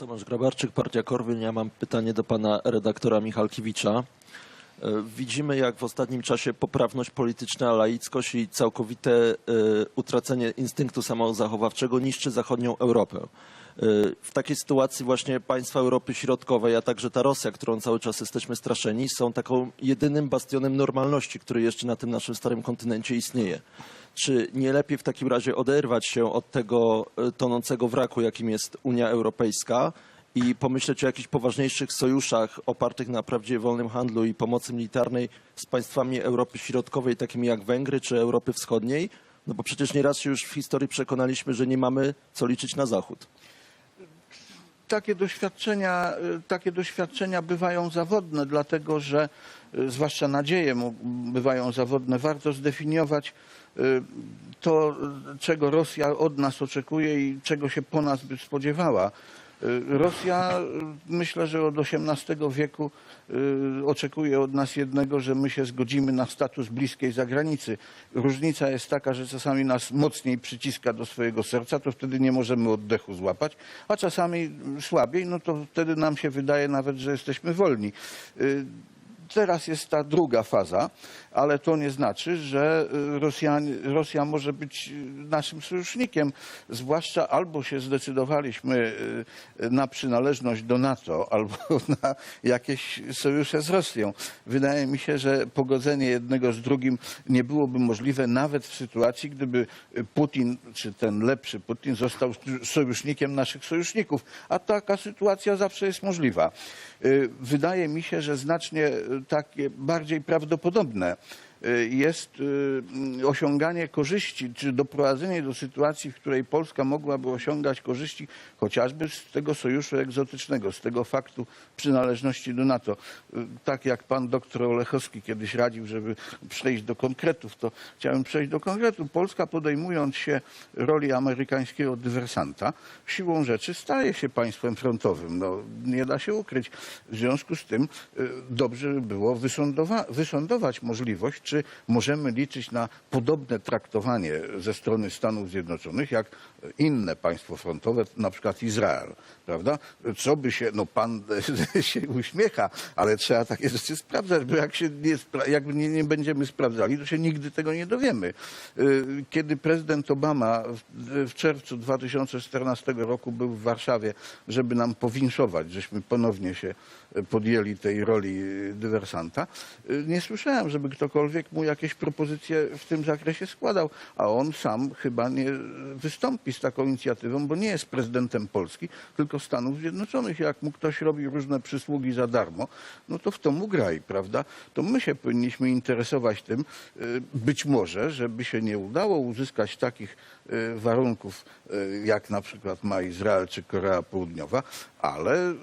Tomasz Grabarczyk, Partia Korwin. Ja mam pytanie do pana redaktora Michalkiewicza. E, Widzimy, jak w ostatnim czasie poprawność polityczna, laickość i całkowite e, utracenie instynktu samozachowawczego niszczy zachodnią Europę. E, W takiej sytuacji właśnie państwa Europy Środkowej, a także ta Rosja, którą cały czas jesteśmy straszeni, są taką jedynym bastionem normalności, który jeszcze na tym naszym starym kontynencie istnieje. Czy nie lepiej w takim razie oderwać się od tego tonącego wraku, jakim jest Unia Europejska i pomyśleć o jakichś poważniejszych sojuszach opartych na prawdziwie wolnym handlu i pomocy militarnej z państwami Europy Środkowej, takimi jak Węgry czy Europy Wschodniej? No bo przecież nieraz się już w historii przekonaliśmy, że nie mamy co liczyć na Zachód. takie doświadczenia, y, takie doświadczenia bywają zawodne, dlatego że y, zwłaszcza nadzieje bywają zawodne. Warto zdefiniować y, to, czego Rosja od nas oczekuje i czego się po nas by spodziewała. Y, Rosja, y, myślę, że od XVIII wieku y, oczekuje od nas jednego, że my się zgodzimy na status bliskiej zagranicy. Różnica jest taka, że czasami nas mocniej przyciska do swojego serca, to wtedy nie możemy oddechu złapać, a czasami słabiej, no to wtedy nam się wydaje nawet, że jesteśmy wolni. Teraz jest ta druga faza, ale to nie znaczy, że y, Rosjanie, Rosja może być y, naszym sojusznikiem. Zwłaszcza albo się zdecydowaliśmy y, na przynależność do NATO, albo na jakieś sojusze z Rosją. Wydaje mi się, że pogodzenie jednego z drugim nie byłoby możliwe nawet w sytuacji, gdyby Putin, czy ten lepszy Putin, został sojusznikiem naszych sojuszników. A taka sytuacja zawsze jest możliwa. Wydaje mi się, że znacznie takie bardziej prawdopodobne jest y, osiąganie korzyści, czy doprowadzenie do sytuacji, w której Polska mogłaby osiągać korzyści chociażby z tego sojuszu egzotycznego, z tego faktu przynależności do NATO. Y, Tak jak pan doktor Olechowski kiedyś radził, żeby przejść do konkretów, to chciałem przejść do konkretu. Polska podejmując się roli amerykańskiego dywersanta, siłą rzeczy staje się państwem frontowym. No, nie da się ukryć. W związku z tym y, dobrze by było wysądowa- wysądować możliwość, czy możemy liczyć na podobne traktowanie ze strony Stanów Zjednoczonych, jak inne państwo frontowe, na przykład Izrael, prawda? Co by się, no pan się uśmiecha, ale trzeba takie rzeczy sprawdzać, bo jak się nie, jak nie, nie będziemy sprawdzali, to się nigdy tego nie dowiemy. Y, Kiedy prezydent Obama w, czerwcu 2014 roku był w Warszawie, żeby nam powinszować, żeśmy ponownie się podjęli tej roli y, dywersanta, y, nie słyszałem, żeby ktokolwiek mu jakieś propozycje w tym zakresie składał, a on sam chyba nie wystąpi z taką inicjatywą, bo nie jest prezydentem Polski, tylko Stanów Zjednoczonych. Jak mu ktoś robi różne przysługi za darmo, no to w to mu graj, prawda? To my się powinniśmy interesować tym, y, być może, żeby się nie udało uzyskać takich y, warunków, y, jak na przykład ma Izrael czy Korea Południowa, ale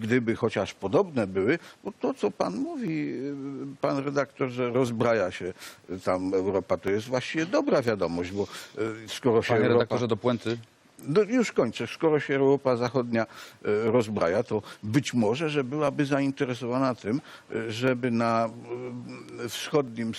gdyby chociaż podobne były, bo to co pan mówi, pan redaktor, że rozbraja się tam Europa, to jest właściwie dobra wiadomość, bo y, skoro się Panie Europa... redaktorze, do puenty. No już kończę. Skoro się Europa Zachodnia e, rozbraja, to być może, że byłaby zainteresowana tym, żeby na wschodnim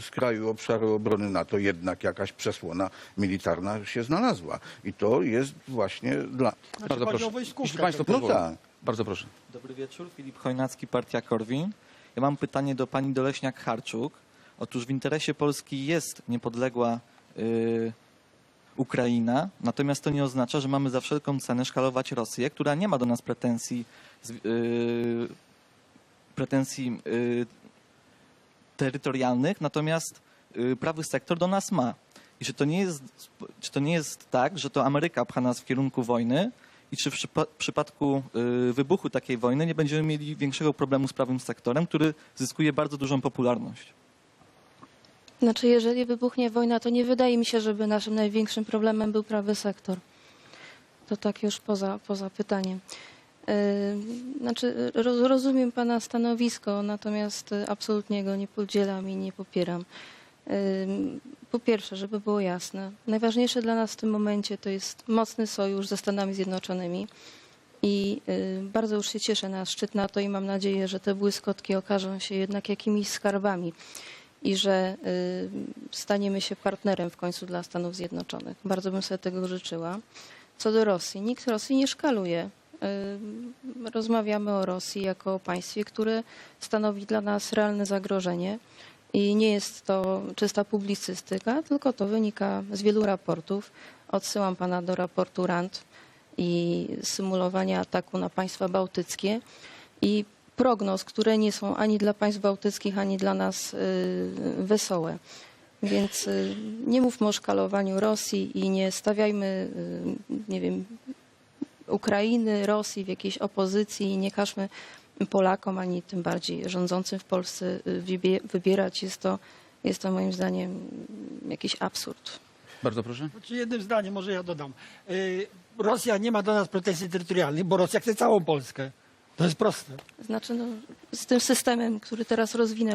skraju obszaru obrony NATO jednak jakaś przesłona militarna się znalazła. I to jest właśnie dla... Bardzo chodzi o proszę. Jeśli Państwo No tak. Bardzo proszę. Dobry wieczór, Filip Chojnacki, Partia Korwin. Ja mam pytanie do pani Doleśniak-Harczuk. Otóż w interesie Polski jest niepodległa y, Ukraina, natomiast to nie oznacza, że mamy za wszelką cenę szkalować Rosję, która nie ma do nas pretensji, y, pretensji y, terytorialnych, natomiast prawy sektor do nas ma. I czy to, nie jest, czy to nie jest tak, że to Ameryka pcha nas w kierunku wojny i czy w przypa- przypadku y, wybuchu takiej wojny nie będziemy mieli większego problemu z prawym sektorem, który zyskuje bardzo dużą popularność? Znaczy, jeżeli wybuchnie wojna, to nie wydaje mi się, żeby naszym największym problemem był prawy sektor. To tak już poza, poza pytaniem. Yy, Znaczy, roz, rozumiem Pana stanowisko, natomiast absolutnie go nie podzielam i nie popieram. Yy, Po pierwsze, żeby było jasne, najważniejsze dla nas w tym momencie to jest mocny sojusz ze Stanami Zjednoczonymi. I y, bardzo już się cieszę na szczyt NATO i mam nadzieję, że te błyskotki okażą się jednak jakimiś skarbami i że y, staniemy się partnerem w końcu dla Stanów Zjednoczonych. Bardzo bym sobie tego życzyła. Co do Rosji, nikt Rosji nie szkaluje. Y, Rozmawiamy o Rosji jako o państwie, które stanowi dla nas realne zagrożenie. I nie jest to czysta publicystyka, tylko to wynika z wielu raportów. Odsyłam pana do raportu RAND i symulowania ataku na państwa bałtyckie i prognoz, które nie są ani dla państw bałtyckich, ani dla nas y, wesołe. Więc y, nie mówmy o szkalowaniu Rosji i nie stawiajmy, y, nie wiem, Ukrainy, Rosji w jakiejś opozycji i nie każmy Polakom, ani tym bardziej rządzącym w Polsce wybie- wybierać. Jest to, jest to moim zdaniem jakiś absurd. Bardzo proszę. Znaczy jednym zdaniem, może ja dodam. Rosja nie ma do nas pretensji terytorialnych, bo Rosja chce całą Polskę. To jest proste. Znaczy, no, z tym systemem, który teraz rozwinę